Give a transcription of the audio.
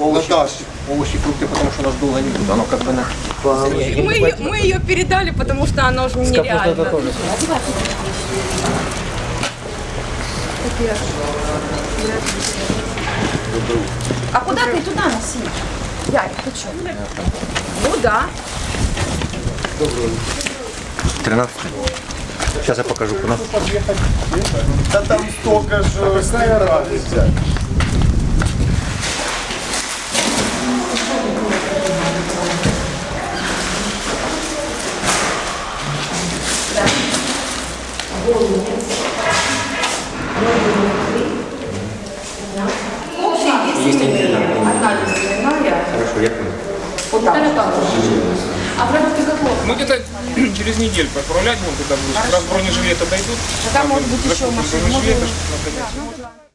Овощи, овощи, фрукты, потому что у нас долго не будет. Оно как бы на... Мы ее, мы ее передали, потому что она уже нереально. А куда ты туда носи? Ярик, ты что? Ну да. 13 Сейчас я покажу. Да там столько же собирали взять. Одна листовая. Хорошо, я понял. Вот так. А правда ты какого? Мы где-то через неделю отправлять будем туда будешь. Раз бронежилеты дойдут. Тогда, может быть, еще машина.